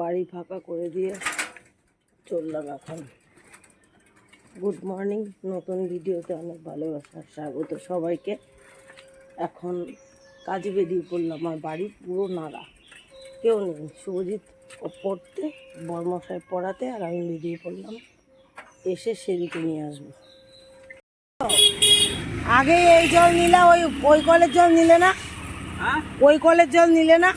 বাড়ি ফাঁকা করে দিয়ে চললাম এখন। গুড মর্নিং নতুন ভিডিওতে অনেক ভালোবাসা স্বাগত সবাইকে। এখন কাজে বেরিয়ে পড়লাম আমার বাড়ি পুরো নাড়া কেউ নেই শুভজিৎ পড়তে বর্মশাই পড়াতে আর আমি বেরিয়ে পড়লাম। এসে সেদিকে নিয়ে আসব। আগে এই জল নিলে ওই ওই কলের জল নিলে না? হ্যাঁ? ওই কলের জল নিলে না?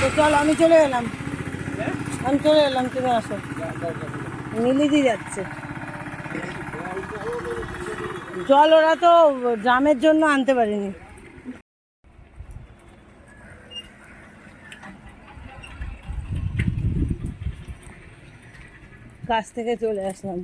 তো চল, আমি চলে এলাম? আমি চলে এলাম, তুমি আসো। মিলিদি যাচ্ছে। জল ওরা তো ড্রামের জন্য আনতে পারিনি। কাছ থেকে চলে আসলাম।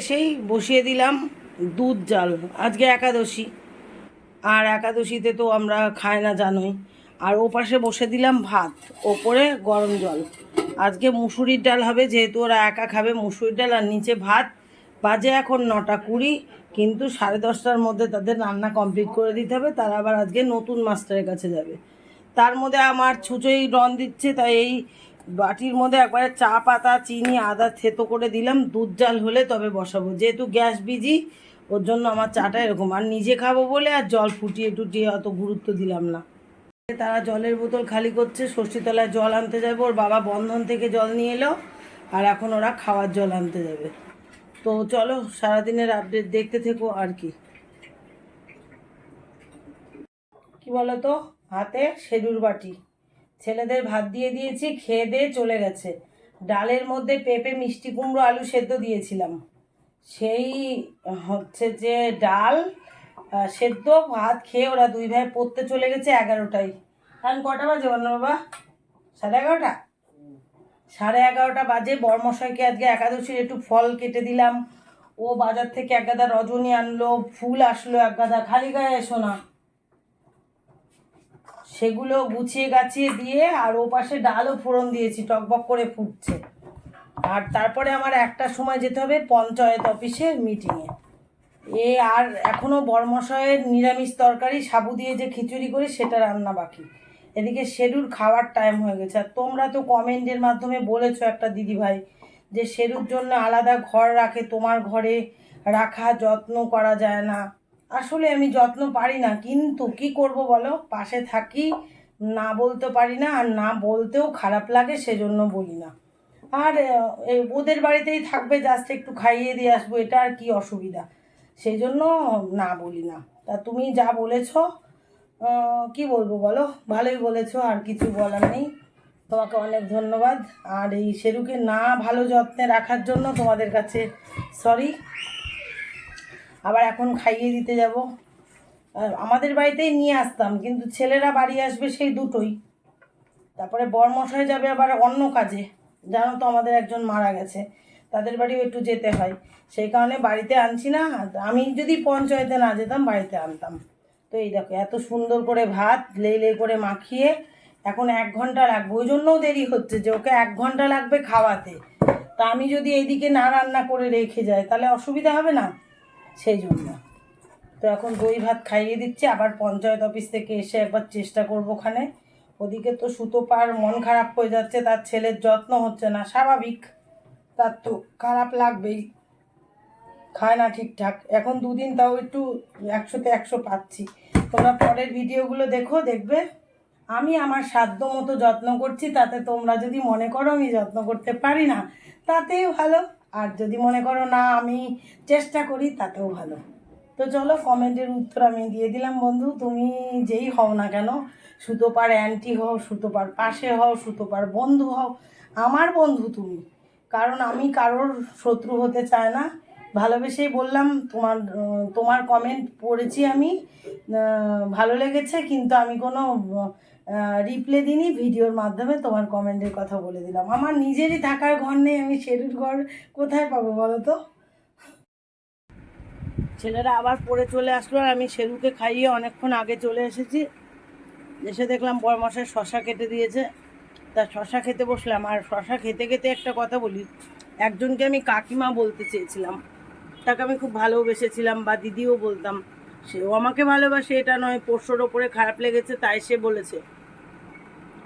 এসেই বসিয়ে দিলাম দুধ, জাল। আজকে একাদশী। আর একাদশীতে তো আমরা খাই না জানোই। আর ও পাশে বসে দিলাম ভাত, ওপরে গরম জল। আজকে মুসুরির ডাল হবে, যেহেতু ওরা একা খাবে মুসুরির ডাল আর নিচে ভাত। বাজে এখন নটা কুড়ি, কিন্তু সাড়ে দশটার মধ্যে তাদের রান্না কমপ্লিট করে দিতে হবে, তারা আবার আজকে নতুন মাস্টারের কাছে যাবে। তার মধ্যে আমার ছুঁচোই রন দিচ্ছে, তাই এই বাটির মধ্যে একবারে চা পাতা, চিনি, আদা থেতো করে দিলাম। দুধ জাল হলে তবে বসাবো। যেহেতু গ্যাস বিজি, ওর জন্য আমার চাটা এরকম। আর নিজে খাব বলে আর জল ফুটিয়ে টুটিয়ে অত গুরুত্ব দিলাম না। তারা জলের বোতল খালি করছে ষষ্ঠীতলায় জল আনতে যাবে। ওর বাবা বন্ধন থেকে জল নিয়ে এলো, আর এখন ওরা খাওয়ার জল আনতে যাবে। তো চলো, সারাদিনের আপডেট দেখতে থেকো আর কি। কি বলো তো হাতে সেদুর বাটি। ছেলেদের ভাত দিয়ে দিয়েছি, খেয়ে দিয়ে চলে গেছে। ডালের মধ্যে পেঁপে, মিষ্টি কুমড়ো, আলু সেদ্ধ দিয়েছিলাম। সেই হচ্ছে যে ডাল সেদ্ধ, ভাত খেয়ে ওরা দুই ভাই পড়তে চলে গেছে এগারোটায়। এখন কটা বাজে বলো বাবা? সাড়ে এগারোটা? সাড়ে এগারোটা বাজে, বর্মশাইকে আজকে একাদশীর একটু ফল কেটে দিলাম। ও বাজার থেকে এক গাদা রজনী আনলো, ফুল আসলো এক গাদা, খালি গায়ে এসো না। সেগুলো গুছিয়ে গাছিয়ে দিয়ে আর ও পাশে ডালও ফোড়ন দিয়েছি, টকবক করে ফুটছে। আর তারপরে আমার একটা সময় যেতে হবে পঞ্চায়েত অফিসে মিটিংয়ে এ আর এখনও বর্মশয়ের নিরামিষ তরকারি, সাবু দিয়ে যে খিচুড়ি করি সেটা রান্না বাকি। এদিকে শেরুর খাওয়ার টাইম হয়ে গেছে। আর তোমরা তো কমেন্টের মাধ্যমে বলেছ একটা দিদিভাই, যে শেরুর জন্য আলাদা ঘর রাখে, তোমার ঘরে রাখা, যত্ন করা যায় না। আসলে আমি যত্ন পারি না, কিন্তু কি করব বলো? পাশে থাকি, না বলতে পারি না আর না বলতেও খারাপ লাগে সেজন্য বলি না। আর ওদের বাড়িতেই থাকবে জাস্ট একটু খাইয়ে দিয়ে আসব, এটা আর কি অসুবিধা। সেই জন্য না বলি না। তা তুমি যা বলেছ কি বলব বলো? ভালোই বলেছ, আর কিছু বলার নেই। তোমাকে অনেক ধন্যবাদ। আর এই শেরুকে না ভালো যত্নে রাখার জন্য তোমাদের কাছে সরি আবার এখন খাইয়ে দিতে যাব। আমাদের বাড়িতেই নিয়ে আসতাম, কিন্তু ছেলেরা বাড়ি আসবে সেই দুটোই। তারপরে বরমশাই যাবে আবার অন্য কাজে। জানো তো আমাদের একজন মারা গেছে, তাদের বাড়িও একটু যেতে হয়। সেই কারণে বাড়িতে আনছি না আমি যদি পঞ্চায়েতে না যেতাম, বাড়িতে আনতাম। তো এই দেখো, এত সুন্দর করে ভাত লেই লেই করে মাখিয়ে এখন এক ঘণ্টা লাগবে ওই জন্যও দেরি হচ্ছে যে ওকে এক ঘণ্টা লাগবে খাওয়াতে। তা আমি যদি এইদিকে না রান্না করে রেখে যাই, তাহলে অসুবিধা হবে না? সেই জন্য। তো এখন দই ভাত খাইয়ে দিচ্ছে, আবার পঞ্চায়েত অফিস থেকে এসে একবার চেষ্টা করব ওখানে। ওদিকে তো সুতো পার মন খারাপ হয়ে যাচ্ছে, তার ছেলের যত্ন হচ্ছে না, স্বাভাবিক। তার তো খারাপ লাগবেই, খায় না ঠিকঠাক। এখন দুদিন তাও একটু একশোতে একশো পাচ্ছি। তোমরা পরের ভিডিওগুলো দেখো, দেখবে? আমি আমার সাধ্য মতো যত্ন করছি, তাতে তোমরা যদি মনে করো আমি যত্ন করতে পারি না, তাতেই ভালো। আর যদি মনে করো না, আমি চেষ্টা করি, তাতেও ভালো। তো চলো, কমেন্টের উত্তর আমি দিয়ে দিলাম, বন্ধু। তুমি যেই হও না কেন, সুতোপার অ্যান্টি হও, সুতোপার পাশে হও, সুতোপার বন্ধু হও, আমার বন্ধু তুমি। কারণ আমি কারোর শত্রু হতে চাই না। ভালোবেসেই বললাম, তোমার তোমার কমেন্ট পড়েছি আমি। ভালো লেগেছে, কিন্তু আমি কোনো রিপ্লে দিনই ভিডিওর মাধ্যমে তোমার কমেন্টের কথা বলে দিলাম। আমার নিজেরই থাকার ঘর নেই, আমি শেরুর ঘর কোথায় পাবো বলো তো? ছেলেরা আবার পরে চলে আসলো আর আমি শেরুকে খাইয়ে অনেকক্ষণ আগে চলে এসেছি। এসে দেখলাম বরমাসের শশা কেটে দিয়েছে। তা শশা খেতে বসলাম। আর শশা খেতে খেতে একটা কথা বলি, একজনকে আমি কাকিমা বলতে চেয়েছিলাম। তাকে আমি খুব ভালোবেসেছিলাম বা দিদিও বলতাম। সেও আমাকে ভালোবাসে, এটা নয়, পোষ্যর ওপরে খারাপ লেগেছে, তাই সে বলেছে।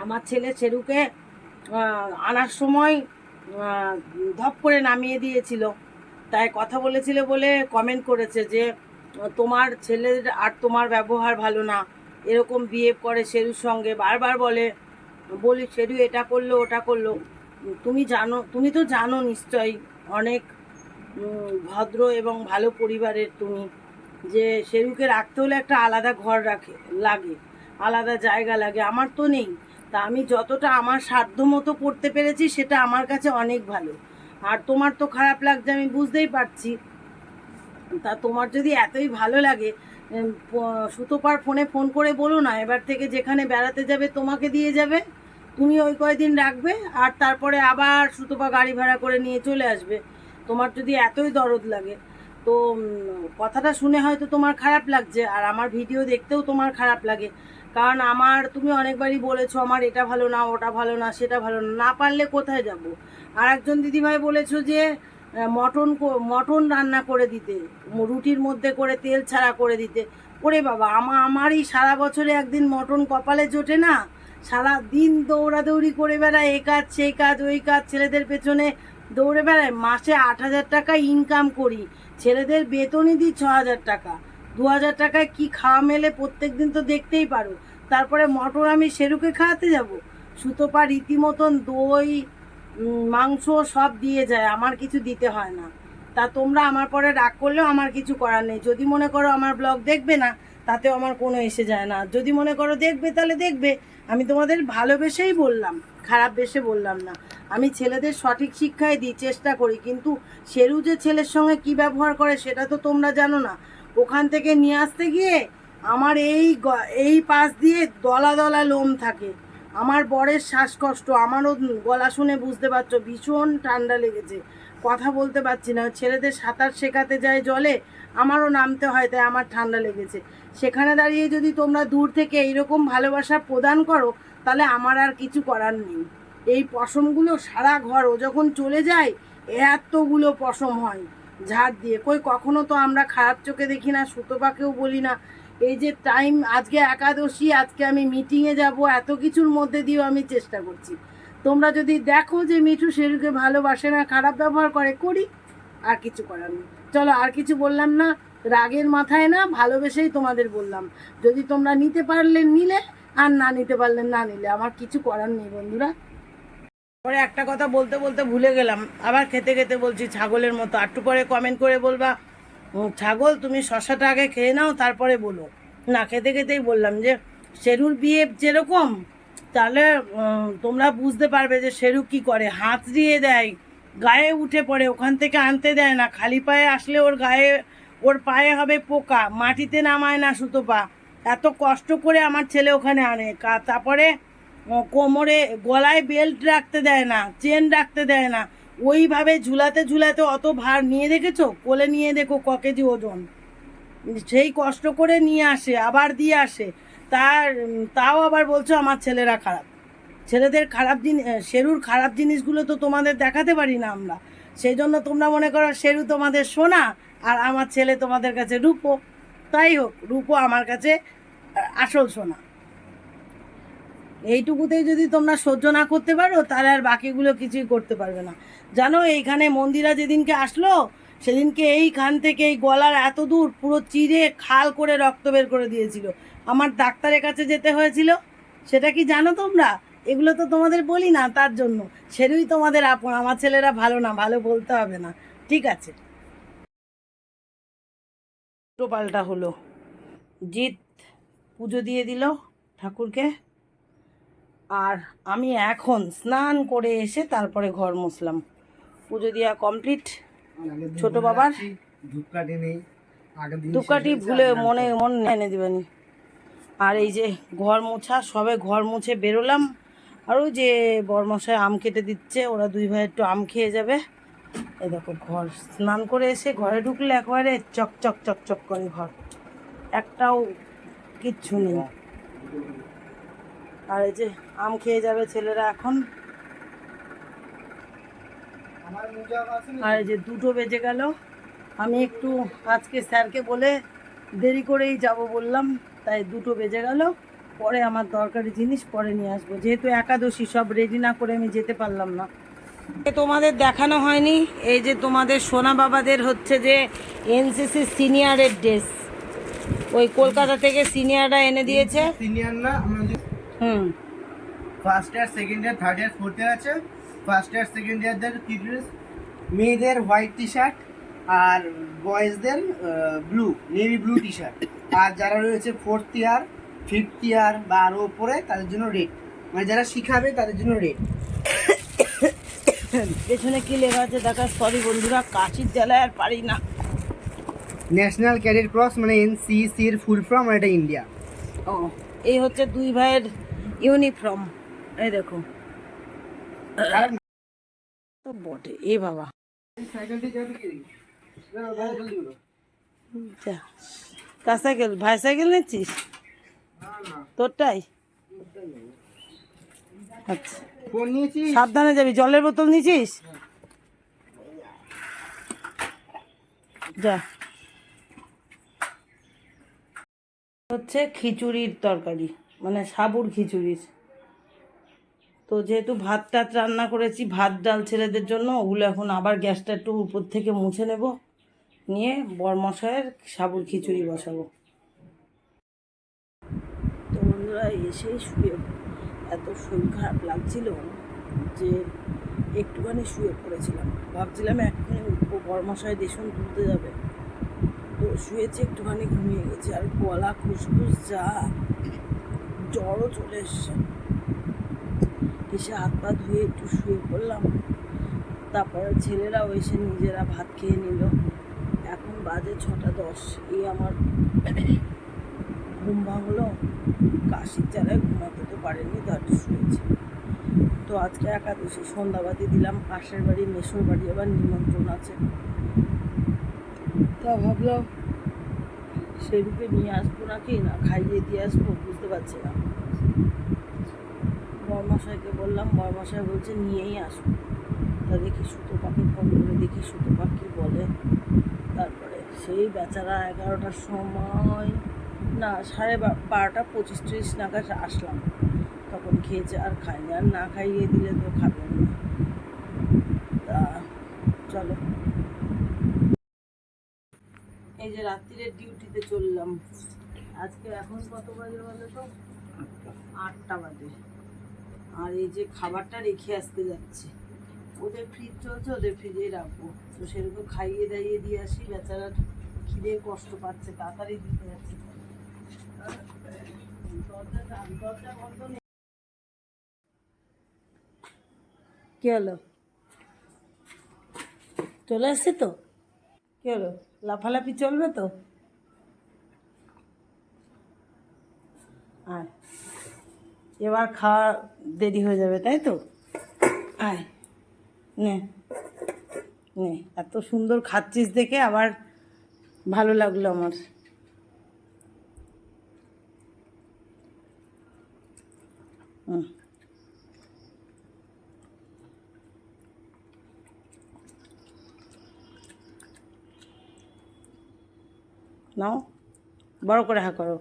আমার ছেলে ছেরুকে আনার সময় ধপ করে নামিয়ে দিয়েছিল। তাই কথা বলেছিল বলে কমেন্ট করেছে যে, তোমার ছেলের আর তোমার ব্যবহার ভালো না। এরকম বিহেভ করে শেরুর সঙ্গে। বারবার বলে, বলি শেরু এটা করল, ওটা করল। তুমি জানো, তুমি তো জানো নিশ্চয়ই, অনেক ভদ্র এবং ভালো পরিবারের তুমি। যে শেরুকে রাখতে হলে একটা আলাদা ঘর রাখে, লাগে, আলাদা জায়গা লাগে, আমার তো নেই। তা আমি যতটা আমার সাধ্য মতো করতে পেরেছি, সেটা আমার কাছে অনেক ভালো। আর তোমার তো খারাপ লাগছে, আমি বুঝতেই পারছি। তা তোমার যদি এতই ভালো লাগে সুতোপার ফোনে ফোন করে বলো না, এবার থেকে যেখানে বেড়াতে যাবে তোমাকে দিয়ে যাবে। তুমি ওই কয়দিন রাখবে, আর তারপরে আবার সুতোপা গাড়ি ভাড়া করে নিয়ে চলে আসবে। তোমার যদি এতই দরদ লাগে তো কথাটা শুনে হয়তো তোমার খারাপ লাগছে, আর আমার ভিডিও দেখতেও তোমার খারাপ লাগে। কারণ আমার, তুমি অনেকবারই বলেছ, আমার এটা ভালো না, ওটা ভালো না, সেটা ভালো না। না পারলে কোথায় যাব? আর একজন দিদিভাই বলেছ যে মটন মটন রান্না করে দিতে, রুটির মধ্যে করে, তেল ছাড়া করে দিতে। ওরে বাবা, আমা, আমারই সারা বছরে একদিন মটন কপালে জোটে না? সারা দিন দৌড়াদৌড়ি করে বেড়ায়, এ কাজ সেই কাজ, ওই কাজ, ছেলেদের পেছনে দৌড়ে বেড়ায় মাসে আট হাজার টাকা ইনকাম করি। ছেলেদের বেতনই দিই ছ হাজার টাকা। দু হাজার টাকায় কি খাওয়া মেলে প্রত্যেক দিন তো দেখতেই পারো। তারপরে মটর আমি সেরুকে খাওয়াতে যাব। সুতোপা, রীতিমতন দই মাংস সব দিয়ে যায়, আমার কিছু দিতে হয় না। তা তোমরা আমার পরে রাগ করলেও আমার কিছু করার নেই। যদি মনে করো আমার ব্লগ দেখবে না, তাতেও আমার কোনো এসে যায় না। যদি মনে করো দেখবে, তাহলে দেখবে। আমি তোমাদের ভালোবেসেই বললাম, খারাপ বেশে বললাম না। আমি ছেলেদের সঠিক শিক্ষাই দিই, চেষ্টা করি, কিন্তু শেরু যে ছেলের সঙ্গে কি ব্যবহার করে সেটা তো তোমরা জানো না। ওখান থেকে নিয়ে আসতে গিয়ে আমার এই এই পাশ দিয়ে দলা দলা লোম থাকে। আমার বরের শ্বাসকষ্ট, আমারও গলা শুনে বুঝতে পারছ, ভীষণ ঠান্ডা লেগেছে। কথা বলতে পারছি না, ছেলেদের সাঁতার শেখাতে যায় জলে, আমারও নামতে হয়, তাই আমার ঠান্ডা লেগেছে। সেখানে দাঁড়িয়ে যদি তোমরা দূর থেকে এইরকম ভালোবাসা প্রদান করো, তাহলে আমার আর কিছু করার নেই। এই পশমগুলো সারা ঘর, ও যখন চলে যায়, এতগুলো পশম হয়, ঝাড় দিয়ে। কই, কখনো তো আমরা খারাপ চোখে দেখি না সুতোপাকেও বলি না। এই যে টাইম আজকে একাদশী, আজকে আমি মিটিংয়ে যাব, এত কিছুর মধ্যে দিয়েও আমি চেষ্টা করছি। তোমরা যদি দেখো যে মিঠু শেরুকে ভালোবাসে না, খারাপ ব্যবহার করে, করি। আর কিছু করার নেই। চলো, আর কিছু বললাম না, রাগের মাথায় না, ভালোবেসেই তোমাদের বললাম। যদি তোমরা নিতে পারলে, নিলে, আর না নিতে পারলে, না নিলে, আমার কিছু করার নেই বন্ধুরা। পরে একটা কথা বলতে বলতে ভুলে গেলাম। আবার খেতে খেতে বলছি, ছাগলের মতো। একটু পরে কমেন্ট করে বলবা ছাগল, তুমি শশাটা আগে খেয়ে নাও, তারপরে বলো। না, খেতে খেতেই বললাম যে, শেরুর বিয়ে যেরকম, তাহলে তোমরা বুঝতে পারবে যে শেরু কি করে। হাত দিয়ে দেয়, গায়ে উঠে পড়ে, ওখান থেকে আনতে দেয় না। খালি পায়ে আসলে ওর গায়ে, ওর পায়ে হবে পোকা, মাটিতে নামায় না সুতো পা। এত কষ্ট করে আমার ছেলে ওখানে আনে। তারপরে কোমরে গলায় বেল্ট রাখতে দেয় না চেন রাখতে দেয় না। ওইভাবে ঝুলাতে ঝুলাতে অত ভার নিয়ে দেখেছ? কোলে নিয়ে দেখো ক কেজি ওজন। সেই কষ্ট করে নিয়ে আসে, আবার দিয়ে আসে। তার, তাও আবার বলছো আমার ছেলেরা খারাপ। ছেলেদের খারাপ জিনিস শেরুর খারাপ জিনিসগুলো তো তোমাদের দেখাতে পারি না আমরা। সেই জন্য তোমরা মনে করো শেরু তোমাদের সোনা, আর আমার ছেলে তোমাদের কাছে রূপো। তাই হোক, রূপো আমার কাছে আসল সোনা। এইটুকুতেই যদি তোমরা সহ্য না করতে পারো, তাহলে আর বাকিগুলো কিছুই করতে পারবে না। জানো, এইখানে মন্দিরা যেদিনকে আসলো, সেদিনকে এইখান থেকে এই গলার এত দূর পুরো চিরে খাল করে রক্ত বের করে দিয়েছিল। আমার ডাক্তারের কাছে যেতে হয়েছিল। সেটা কি জানো তোমরা? এগুলো তো তোমাদের বলি না, তার জন্য। সেরুই তোমাদের আপন, আমার ছেলেরা ভালো না, ভালো বলতে হবে না। ঠিক আছে। পাল্টা হলো। জিৎ পুজো দিয়ে দিল ঠাকুরকে। আর আমি এখন স্নান করে এসে তারপরে ঘর মুছলাম। পুজো দেওয়া কমপ্লিট ছোট বাবার ধূপকাঠি ভুলে মনে মন এনে দিবেনি। আর এই যে ঘর মোছা, সবে ঘর মুছে বেরোলাম। আর ওই যে বরমশাই আম কেটে দিচ্ছে, ওরা দুই ভাই একটু আম খেয়ে যাবে। এই দেখো ঘর। স্নান করে এসে ঘরে ঢুকলে একবারে চকচক চক চক চক করে ঘর। একটাও কিচ্ছু নেই। আর এই যে আম খেয়ে যাবে ছেলেরা এখন। আর এই যে দুটো বেজে গেল। আমি একটু আজকে স্যারকে বলে দেরি করেই যাব বললাম, তাই দুটো বেজে গেল। পরে আমার দরকারি জিনিস পরে নিয়ে আসব। যেহেতু একাদশী, সব রেডি না করে আমি যেতে পারলাম না। তোমাদের দেখানো হয়নি, এই যে তোমাদের সোনা বাবাদের হচ্ছে যে এনসিসি সিনিয়রের ড্রেস ওই কলকাতা থেকে সিনিয়ররা এনে দিয়েছে। সিনিয়র না হুম। First year second year third year fourth year আছে ফার্স্ট ইয়ার সেকেন্ড ইয়ারদের কি ড্রেস মেয়েদের হোয়াইট টি শার্ট আর বয়েজদের blue navy blue T shirt আর যারা রয়েছে ফোর্থ ইয়ার ফিফথ ইয়ার বা আরও ওপরে তাদের জন্য রেড মানে যারা শিখাবে তাদের জন্য রেড পেছনে কি লেখা আছে? দেখা সরি বন্ধুরা কাশির জ্বালায় আর পারি না। ন্যাশনাল ক্যাডেট ক্রস মানে এনসিসির ফুল ফর্ম আর এটা ইন্ডিয়া ও এই হচ্ছে দুই ভাইয়ের ইউনিফর্ম, এই দেখো। তো বটে, এ বাবা। কার সাইকেল ভাই সাইকেল নিচ্ছিস? তোরটাই? আচ্ছা। সাবধানে যাবি, জলের বোতল নিয়েছিস যা। হচ্ছে খিচুড়ির তরকারি। মানে সাবুর খিচুড়ির। তো যেহেতু ভাত টাত রান্না করেছি, ভাত, ডাল ছেলেদের জন্য, ওগুলো এখন আবার গ্যাসটা একটু উপর থেকে মুছে নেব। নিয়ে বরমশায়ের সাবুর খিচুড়ি বসাবো। তো বন্ধুরা এসেই শুয়ে এত শরীর খারাপ লাগছিল যে একটুখানি শুয়ে পড়েছিলাম। ভাবছিলাম এক্ষুনি উঠবো বরমশায় দেশন তুলতে যাবে। তো শুয়েছি, একটুখানি ঘুমিয়ে গেছি। আর গলা খুসখুস যা জ্বরও চলে এসছে। এসে হাত পা ধুয়ে একটু শুয়ে পড়লাম। তারপরে ছেলেরাও এসে নিজেরা ভাত খেয়ে নিল। এখন বাজে ছটা দশ। এই আমার ঘুম ভাঙলো। কাশির জ্বালায় ঘুমাতে তো পারেনি তো একটু শুয়েছি। তো আজকে একাদশী, সন্ধ্যাবাতি দিলাম। পাশের বাড়ি মেশোর বাড়ি আবার নিমন্ত্রণ আছে। তা ভাবলাম সেরূপে নিয়ে আসব নাকি? না, খাইয়ে দিয়ে আসব, বুঝতে পারছি না। বরমাশাইকে বললাম, বরমাশাই বলছে নিয়েই আসব তা দেখি সুতো পাখি ফোন করে দেখি সুতো পাখি বলে। তারপরে সেই বেচারা এগারোটার সময়, না, সাড়ে বারোটা পঁচিশ ত্রিশ নাগাদ আসলাম। তখন খেয়েছে আর খাইনি আর না খাইয়ে দিলে তো খাবেন না। তা চলো। এই যে রাত্রিরের ডিউটিতে চললাম। আজকে এখন কত বাজে বলো তো? আটটা বাজে। আর এই যে খাবারটা রেখে আসতে যাচ্ছি। ওদের ফ্রিজ চলছে, ওদের ফ্রিজেই রাখব। তো সেরকম খাইয়ে দাইয়ে দিয়ে আসি, বেচারা খিদে কষ্ট পাচ্ছে, তাড়াতাড়ি দিতে যাচ্ছি। কি হলো? চলে আসছে তো? কি হলো? লাফালাফি চলবে তো? আয়। এবার খাওয়া দেরি হয়ে যাবে, তাই তো? আয়। নে। নে। এত সুন্দর খাচ্ছিস দেখে আবার ভালো লাগল আমার হুম নাও। বড় করে হা করো।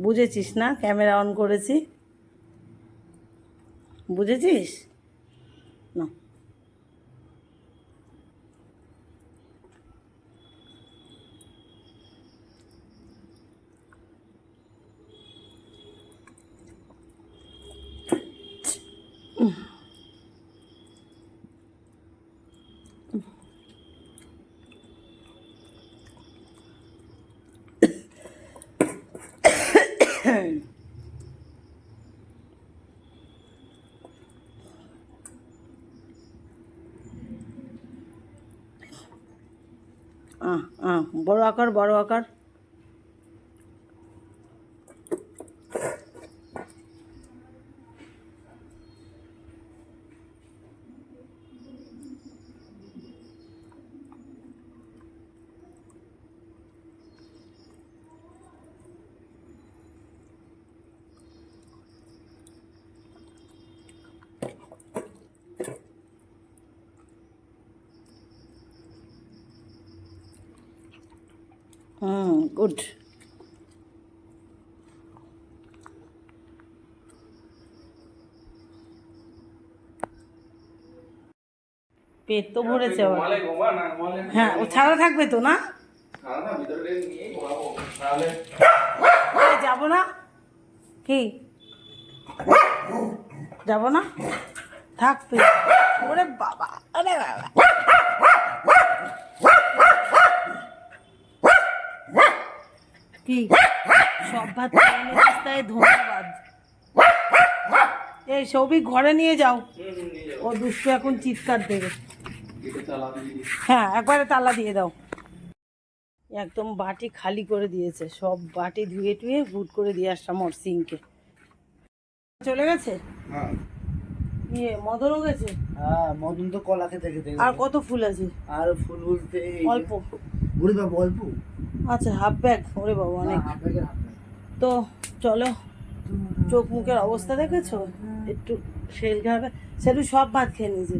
বুঝেছিস না? ক্যামেরা অন করেছি। বুঝেছিস? না বড় আকার বড় আকার। গুড। পেট তো ভরেছে হ্যাঁ ও ছাড়া থাকবে তো না? যাব না? কি? যাব না? থাকবে ওরে বাবা আরে বাবা। কি? সব ভাত খেয়ে ধন্যবাদ। এই সৌভিক ঘরে নিয়ে যাও। ও দুষ্টু এখন চিৎকার দেবে। হ্যাঁ একবারে তালা দিয়ে দাও। একদম বাটি খালি করে দিয়েছে। সব বাটি ধুয়ে টুয়ে গুট করে দিয়ে আসলাম ওর সিংকে। চলে গেছে? হ্যাঁ। ইয়ে মদনও গেছে? হ্যাঁ মদন তো কলা খেতে খেতে আর কত ফুল আছে? আর ফুল বলতে অল্প। বুড়ি বাবু অল্প? আচ্ছা হাফ ব্যাগ ওরে বাবা অনেক। তো চলো চোখ মুখের অবস্থা দেখেছ? একটু সেল খাবে। সেটু সব ভাত খেয়ে নিয়েছে।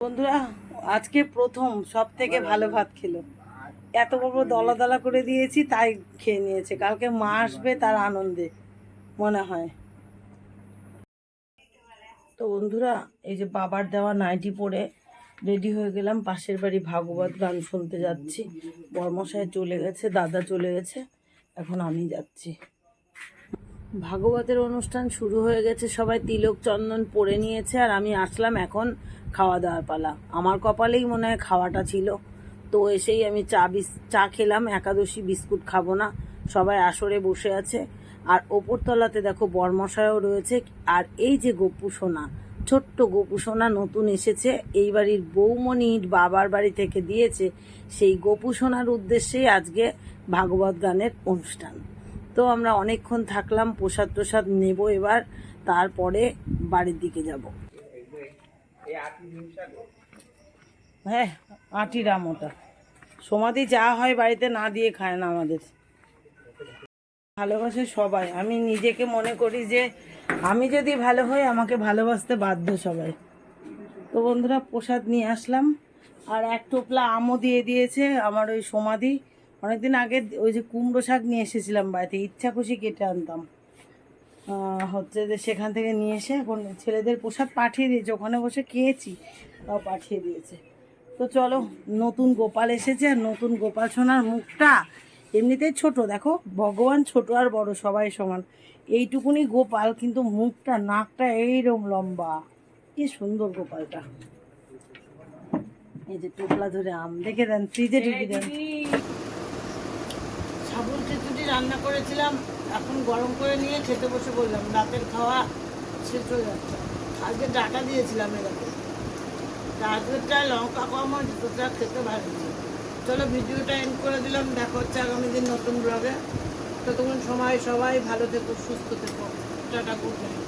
বন্ধুরা আজকে প্রথম সব থেকে ভালো ভাত খেলো। এত বড় দলা দলা করে দিয়েছি তাই খেয়ে নিয়েছে। কালকে মা আসবে তার আনন্দে মনে হয়। তো বন্ধুরা এই যে বাবার দেওয়া নাইটি পরে রেডি হয়ে গেলাম, পাশের বাড়ি ভাগবত গান শুনতে যাচ্ছি। বর্মশায় চলে গেছে, দাদা চলে গেছে, এখন আমি যাচ্ছি। ভাগবতের অনুষ্ঠান শুরু হয়ে গেছে, সবাই তিলক চন্দন পরে নিয়েছে আর আমি আসলাম এখন খাওয়া দাওয়ার পালা। আমার কপালেই মনে হয় খাওয়াটা ছিল। তো এসেই আমি চা বিস, চা খেলাম, একাদশী বিস্কুট খাব না, সবাই আসরে বসে আছে। আর ওপরতলাতে দেখো বর্মশায়ও রয়েছে, আর এই যে গোপু সোনা ছোট্ট গোপু সোনা নতুন এসেছে। এই বাড়ির বৌমণির বাবার বাড়ি থেকে দিয়েছে। সেই গোপু সোনার উদ্দেশ্যেই আজকে ভাগবত গানের অনুষ্ঠান। তো আমরা অনেকক্ষণ থাকলাম, প্রসাদ প্রসাদ নেব এবার, তারপরে বাড়ির দিকে যাব। হ্যাঁ আটি রাম ওটা সমাধি যা হয় বাড়িতে না দিয়ে খায় না আমাদের। ভালোবাসে সবাই। আমি নিজেকে মনে করি যে আমি যদি ভালো হই, আমাকে ভালোবাসতে বাধ্য সবাই। তো বন্ধুরা, প্রসাদ নিয়ে আসলাম। আর এক টোপলা আমও দিয়ে দিয়েছে আমার ওই সমাধি অনেকদিন আগে ওই যে কুমড়ো শাক নিয়ে এসেছিলাম বাড়িতে, ইচ্ছা খুশি কেটে আনতাম। হচ্ছে যে সেখান থেকে নিয়ে এসে এখন ছেলেদের প্রসাদ পাঠিয়ে দিয়েছে। ওখানে বসে খেয়েছি, তাও পাঠিয়ে দিয়েছে। তো চলো, নতুন গোপাল এসেছে আর নতুন গোপাল সোনার মুখটা এমনিতেই ছোট দেখো ভগবান ছোট আর বড় সবাই সমান। এইটুকুনি গোপাল কিন্তু মুখটা নাকটা এইরকম লম্বা। কি সুন্দর গোপালটা। এই যে টোপলা ধরে আম দেখে দেন ফ্রিজে ঢুকি দেন। সাবুন খিচুড়ি রান্না করেছিলাম এখন গরম করে নিয়ে খেতে বসে বললাম রাতের খাওয়া শেষ হয়ে যাচ্ছে। আজকে ডাটা দিয়েছিলাম এরকম গাজরটা লঙ্কা কম দুটোটা খেতে ভালো। চলো ভিডিওটা এন্ড করে দিলাম, দেখা হচ্ছে আগামী দিন নতুন ব্লগে ততক্ষণ সময় সবাই ভালো থেকো, সুস্থ থেকো। Tata good night